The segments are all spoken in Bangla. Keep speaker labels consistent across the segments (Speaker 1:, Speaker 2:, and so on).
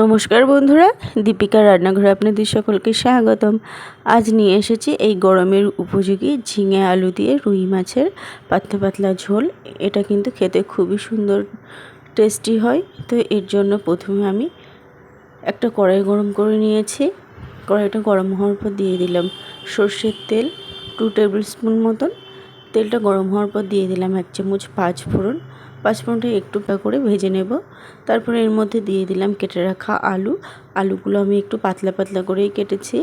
Speaker 1: নমস্কার বন্ধুরা দীপিকা রান্নাঘরে আপনাদের সকলকে স্বাগতম। আজ নিয়ে এসেছি এই গরমের উপযোগী ঝিঙে আলু দিয়ে রুই মাছের পাতলা পাতলা ঝোল। এটা কিন্তু খেতে খুবই সুন্দর টেস্টি হয়। তো এর জন্য প্রথমে আমি একটা কড়াই গরম করে নিয়েছি। কড়াইটা গরম হওয়ার পর দিয়ে দিলাম সর্ষের তেল টু টেবিল স্পুন মতন। তেলটা গরম হওয়ার পর দিয়ে দিলাম এক চামচ পাঁচ ফোড়ন। পাঁচফোড়নটা একটু করে ভেজে নেব। তারপরে এর মধ্যে দিয়ে দিলাম কেটে রাখা আলু। আলুগুলো আমি একটু পাতলা পাতলা করেই কেটেছি।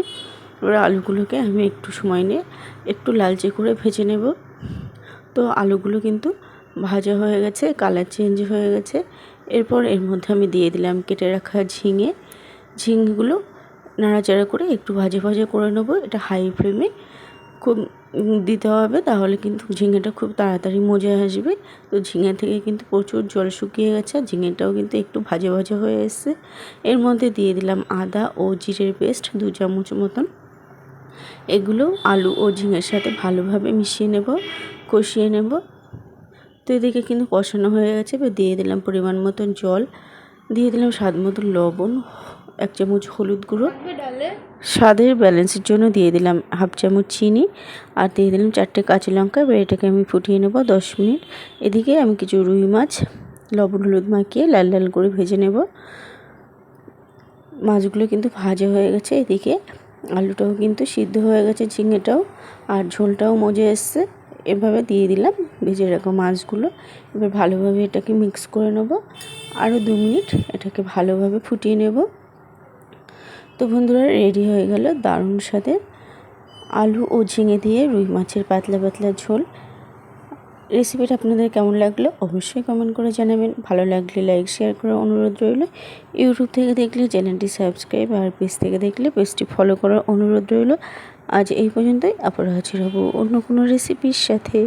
Speaker 1: এবার আলুগুলোকে আমি একটু সময় নিয়ে একটু লালচে করে ভেজে নেব। তো আলুগুলো কিন্তু ভাজা হয়ে গেছে, কালার চেঞ্জ হয়ে গেছে। এরপর এর মধ্যে আমি দিয়ে দিলাম কেটে রাখা ঝিঙে। ঝিঙেগুলো নাড়াচাড়া করে একটু ভাজা ভাজা করে নেব। এটা হাই ফ্লেমে খুব দিতে হবে, তাহলে কিন্তু ঝিঙেটা খুব তাড়াতাড়ি মজে আসবে। তো ঝিঙে থেকে কিন্তু প্রচুর জল শুকিয়ে গেছে, আর ঝিঙেটাও কিন্তু একটু ভাজা ভাজা হয়ে এসছে। এর মধ্যে দিয়ে দিলাম আদা ও জিরের পেস্ট দু চামচ মতন। এগুলো আলু ও ঝিঙের সাথে ভালোভাবে মিশিয়ে নেব, কষিয়ে নেব। তো এদিকে কিন্তু কষানো হয়ে গেছে দিয়ে দিলাম পরিমাণ মতন জল। দিয়ে দিলাম স্বাদ মতন লবণ। এক চামচ হলুদ গুঁড়ো। স্বাদের ব্যালেন্সের জন্য দিয়ে দিলাম হাফ চামচ চিনি আর দিয়ে দিলাম চারটে কাঁচা লঙ্কা। এবার এটাকে আমি ফুটিয়ে নেব দশ মিনিট। এদিকে আমি কিছু রুই মাছ লবণ হলুদ মাখিয়ে লাল লাল করে ভেজে নেব। মাছগুলো কিন্তু ভাজা হয়ে গেছে এদিকে। আলুটাও কিন্তু সিদ্ধ হয়ে গেছে ঝিঙেটাও আর ঝোলটাও মজে এসছে। এভাবে দিয়ে দিলাম ভেজে রাখা মাছগুলো। এবার ভালোভাবে এটাকে মিক্স করে নেব। আরও দু মিনিট এটাকে ভালোভাবে ফুটিয়ে নেব। তো বন্ধুরা, রেডি হয়ে গেল দারুণ স্বাদের আলু ও ঝিঙে দিয়ে রুই মাছের পাতলা পাতলা ঝোল। রেসিপিটা আপনাদের কেমন লাগল অবশ্যই কমেন্ট করে জানাবেন। ভালো লাগলে লাইক শেয়ার করার অনুরোধ রইল। ইউটিউব থেকে দেখলে চ্যানেলটি সাবস্ক্রাইব আর পেজ থেকে দেখলে পেজটি ফলো করার অনুরোধ রইল। আজ এই পর্যন্তই আবার হাজির হব অন্য কোনো রেসিপির সাথে।